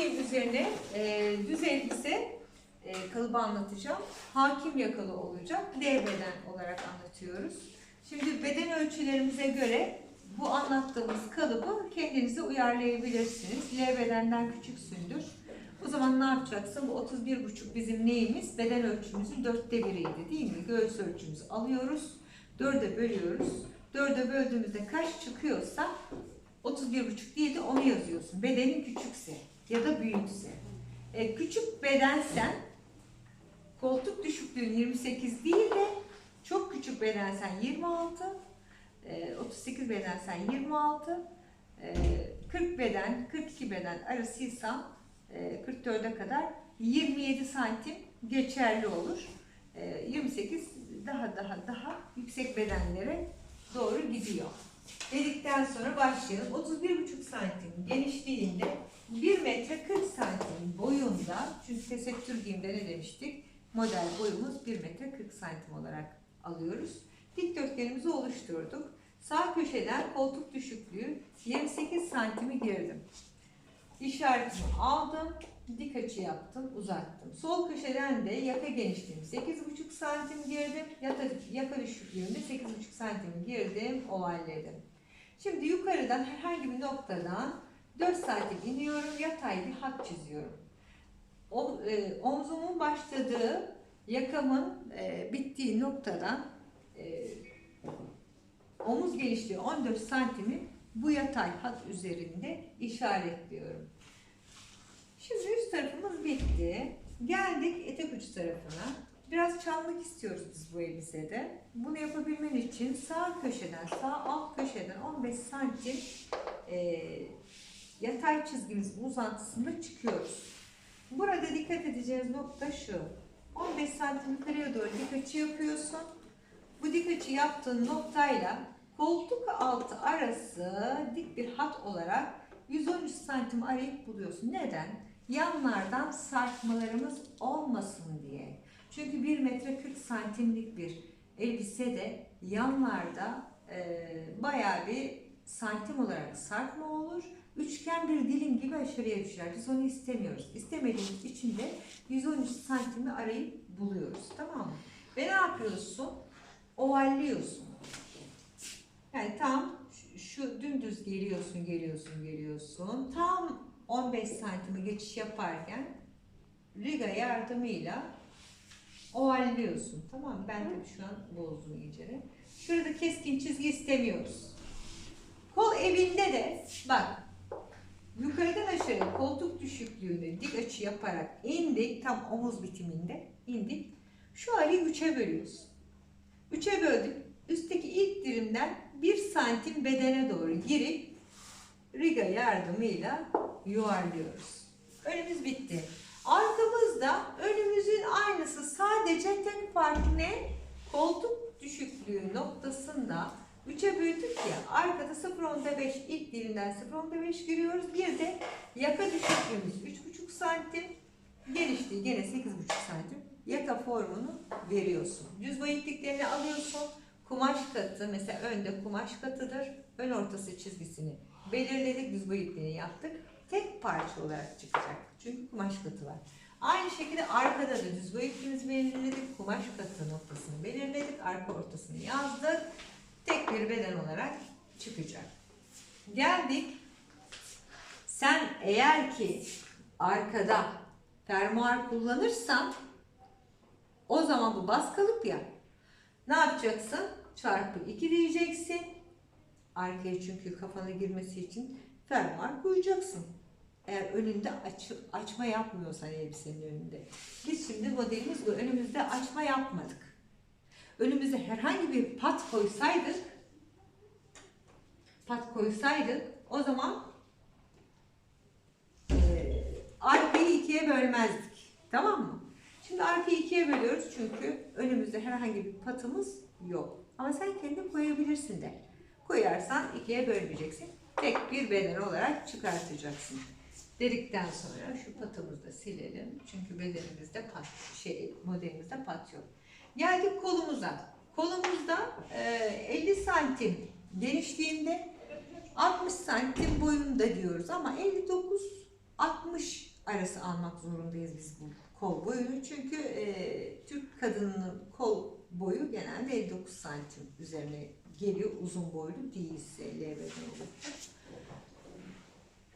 giyin üzerine e, düz elbise e, kalıbı anlatacağım. Hakim yakalı olacak. L beden olarak anlatıyoruz. Şimdi beden ölçülerimize göre bu anlattığımız kalıbı kendinize uyarlayabilirsiniz. L bedenden küçüksündür. O zaman ne yapacaksın? Bu 31,5 bizim neyimiz? Beden ölçümüzün dörtte biriydi değil mi? Göğüs ölçümüzü alıyoruz. Dörde bölüyoruz. Dörde böldüğümüzde kaç çıkıyorsa 31,5 değil de onu yazıyorsun. Bedenin küçükse ya da büyükse. E, küçük bedensen koltuk düşüklüğün 28 değil de çok küçük bedensen 26, e, 38 bedensen 26, e, 40 beden, 42 beden arasıysa e, 44'e kadar 27 santim geçerli olur. E, 28 daha daha daha yüksek bedenlere doğru gidiyor. Dedikten sonra başlayalım. 31,5 santim genişliğinde 1 metre 40 santim boyunda çünkü tesettür giyimde ne demiştik? Model boyumuz 1 metre 40 santim olarak alıyoruz. Dikdörtgenimizi oluşturduk. Sağ köşeden koltuk düşüklüğü 28 santimi girdim. İşaretimi aldım, dik açı yaptım, uzattım. Sol köşeden de yaka genişliğimi 8,5 santim girdim, yaka, yaka düşüklüğümü 8,5 santim girdim, ovalledim. Şimdi yukarıdan herhangi bir noktadan 4 santim iniyorum, yatay bir hat çiziyorum. O, e, omzumun başladığı, yakamın e, bittiği noktadan e, omuz genişliği 14 santimi bu yatay hat üzerinde işaretliyorum. Şimdi üst tarafımız bitti. Geldik etek uç tarafına. Biraz çalmak istiyoruz biz bu elbisede. Bunu yapabilmen için sağ köşeden, sağ alt köşeden 15 santim e, yatay çizgimizin uzantısında çıkıyoruz. Burada dikkat edeceğiniz nokta şu. 15 santim yukarıya doğru dik açı yapıyorsun. Bu dik açı yaptığın noktayla koltuk altı arası dik bir hat olarak 113 santim arayıp buluyorsun. Neden? Yanlardan sarkmalarımız olmasın diye. Çünkü 1 metre 40 santimlik bir elbise de yanlarda e, bayağı bir santim olarak sarkma olur. Üçgen bir dilim gibi aşırıya düşer. Biz onu istemiyoruz. İstemediğimiz için de 113 santimi arayıp buluyoruz. Tamam mı? Ve ne yapıyorsun? Ovalliyorsun. Yani tam şu, dümdüz geliyorsun, geliyorsun, geliyorsun. Tam 15 santimi geçiş yaparken riga yardımıyla ovalliyorsun. Tamam mı? Ben tabii şu an bozdum iyice. Şurada keskin çizgi istemiyoruz. Kol evinde de bak yukarıdan aşağıya koltuk düşüklüğünde dik açı yaparak indik tam omuz bitiminde indik. Şu hali üçe bölüyoruz. Üçe böldük. Üstteki ilk dilimden bir santim bedene doğru girip riga yardımıyla yuvarlıyoruz. Önümüz bitti. Arkamızda önümüzün aynısı sadece tek fark ne? Koltuk düşüklüğü noktasında 3'e böldük ya arkada 0.5 ilk dilimden 0.5 giriyoruz. Bir de yaka düşüklüğümüz 3.5 santim. Genişliği gene 8.5 santim. Yaka formunu veriyorsun. Düz boy ipliklerini alıyorsun. Kumaş katı mesela önde kumaş katıdır. Ön ortası çizgisini belirledik. Düz boy ipliğini yaptık. Tek parça olarak çıkacak. Çünkü kumaş katı var. Aynı şekilde arkada da düz boy ipliğimizi belirledik. Kumaş katı noktasını belirledik. Arka ortasını yazdık. Tek bir beden olarak çıkacak. Geldik. Sen eğer ki arkada fermuar kullanırsan o zaman bu baskılık ya. Ne yapacaksın? Çarpı 2 diyeceksin. Arkaya çünkü kafana girmesi için fermuar koyacaksın. Eğer önünde aç, açma yapmıyorsan elbisenin önünde. Biz şimdi modelimiz bu. Önümüzde açma yapmadık. Önümüze herhangi bir pat koysaydık pat koysaydık o zaman eee arkayı ikiye bölmezdik. Tamam mı? Şimdi arkayı ikiye bölüyoruz çünkü önümüzde herhangi bir patımız yok. Ama sen kendin koyabilirsin de. Koyarsan ikiye bölmeyeceksin. Tek bir beden olarak çıkartacaksın. Dedikten sonra şu patımızı da silelim. Çünkü bedenimizde pat, şey, modelimizde pat yok. Geldik kolumuza. Kolumuzda e, 50 santim genişliğinde 60 santim boyunda diyoruz ama 59 60 arası almak zorundayız biz bu kol boyunu. Çünkü e, Türk kadının kol boyu genelde 59 santim üzerine geliyor. Uzun boylu değilse L beden olur.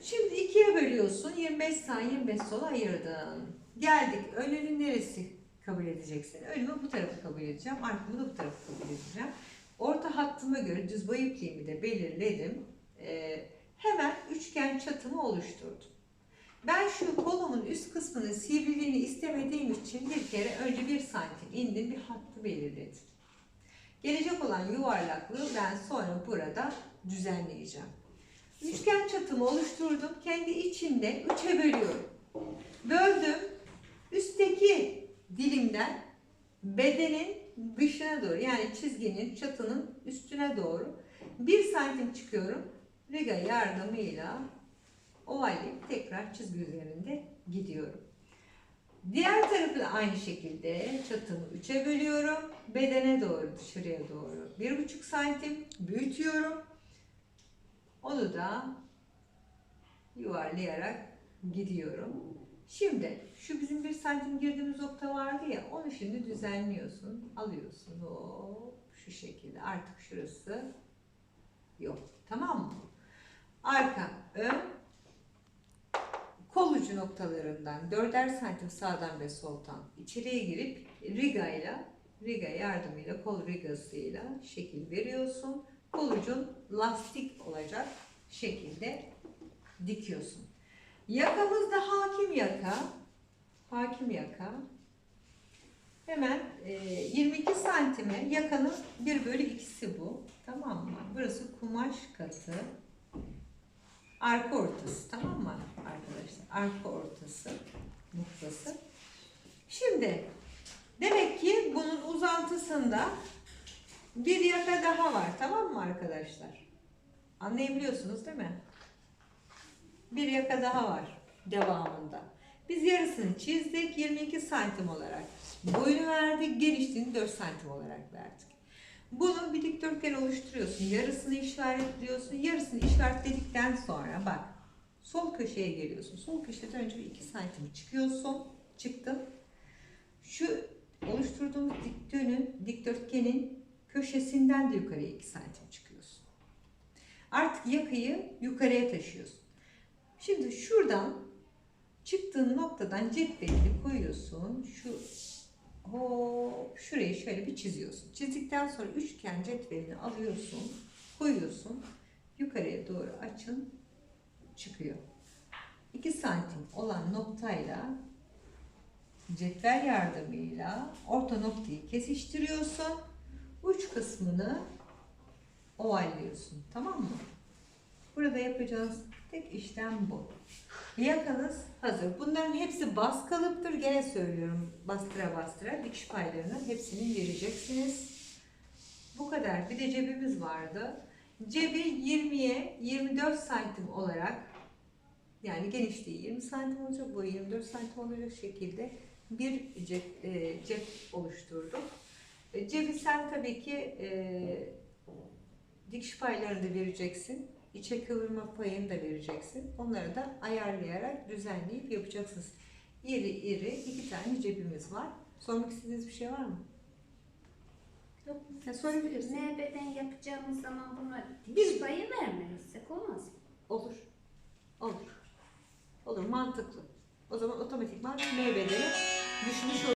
Şimdi ikiye bölüyorsun. 25 sağ 25 sol ayırdın. Geldik. Önünün neresi kabul edeceksin? Önümü bu tarafı kabul edeceğim. Arkamı da bu tarafı kabul edeceğim. Orta hattıma göre düz boy ipliğimi de belirledim. Ee, hemen üçgen çatımı oluşturdum. Ben şu kolumun üst kısmının sivriliğini istemediğim için bir kere önce bir santim indim bir hattı belirledim. Gelecek olan yuvarlaklığı ben sonra burada düzenleyeceğim. Üçgen çatımı oluşturdum. Kendi içinde üçe bölüyorum. Böldüm. Üstteki dilimden bedenin dışına doğru yani çizginin çatının üstüne doğru bir santim çıkıyorum. Riga yardımıyla ovalleyip tekrar çizgi üzerinde gidiyorum. Diğer tarafı da aynı şekilde çatımı üçe bölüyorum. Bedene doğru dışarıya doğru bir buçuk santim büyütüyorum. Onu da yuvarlayarak gidiyorum. Şimdi şu bizim bir santim girdiğimiz nokta vardı ya onu şimdi düzenliyorsun. Alıyorsun hop şu şekilde artık şurası yok. Tamam mı? Arka, ön, kol ucu noktalarından dörder santim sağdan ve soldan içeriye girip riga ile riga yardımıyla kol rigasıyla şekil veriyorsun. Kol ucun lastik olacak şekilde dikiyorsun. Yakamız da hakim yaka. Hakim yaka. Hemen e, 22 santime yakanın 1 bölü 2'si bu. Tamam mı? Burası kumaş katı. Arka ortası. Tamam mı arkadaşlar? Arka ortası noktası. Şimdi demek ki bunun uzantısında bir yaka daha var. Tamam mı arkadaşlar? Anlayabiliyorsunuz değil mi? Bir yaka daha var devamında. Biz yarısını çizdik 22 santim olarak. Boyunu verdik, genişliğini 4 santim olarak verdik. Bunu bir dikdörtgen oluşturuyorsun. Yarısını işaretliyorsun. Yarısını işaretledikten sonra bak sol köşeye geliyorsun. Sol köşede önce bir 2 santim çıkıyorsun. Çıktın. Şu oluşturduğumuz dikdörtgenin, dikdörtgenin köşesinden de yukarıya 2 santim çıkıyorsun. Artık yakayı yukarıya taşıyorsun. Şimdi şuradan çıktığın noktadan cetvelini koyuyorsun. Şu hop şurayı şöyle bir çiziyorsun. Çizdikten sonra üçgen cetvelini alıyorsun, koyuyorsun. Yukarıya doğru açın çıkıyor. 2 santim olan noktayla cetvel yardımıyla orta noktayı kesiştiriyorsun. Uç kısmını ovalliyorsun. Tamam mı? Burada yapacağınız tek işlem bu. Yakanız hazır. Bunların hepsi bas kalıptır. Gene söylüyorum bastıra bastıra dikiş paylarının hepsini vereceksiniz. Bu kadar. Bir de cebimiz vardı. Cebi 20'ye 24 santim olarak yani genişliği 20 santim olacak, boyu 24 santim olacak şekilde bir cep, e, cep oluşturduk. E, cebi sen tabii ki e, dikiş paylarını da vereceksin. İçe kıvırma payını da vereceksin. Onları da ayarlayarak düzenleyip yapacaksınız. İri iri iki tane cebimiz var. Sormak istediğiniz bir şey var mı? Yok. Ya sorabilirsin. Ne beden yapacağımız zaman buna dikiş payı vermeliysek olmaz mı? Olur. Olur. Olur mantıklı. O zaman otomatikman M bedeni düşmüş olur.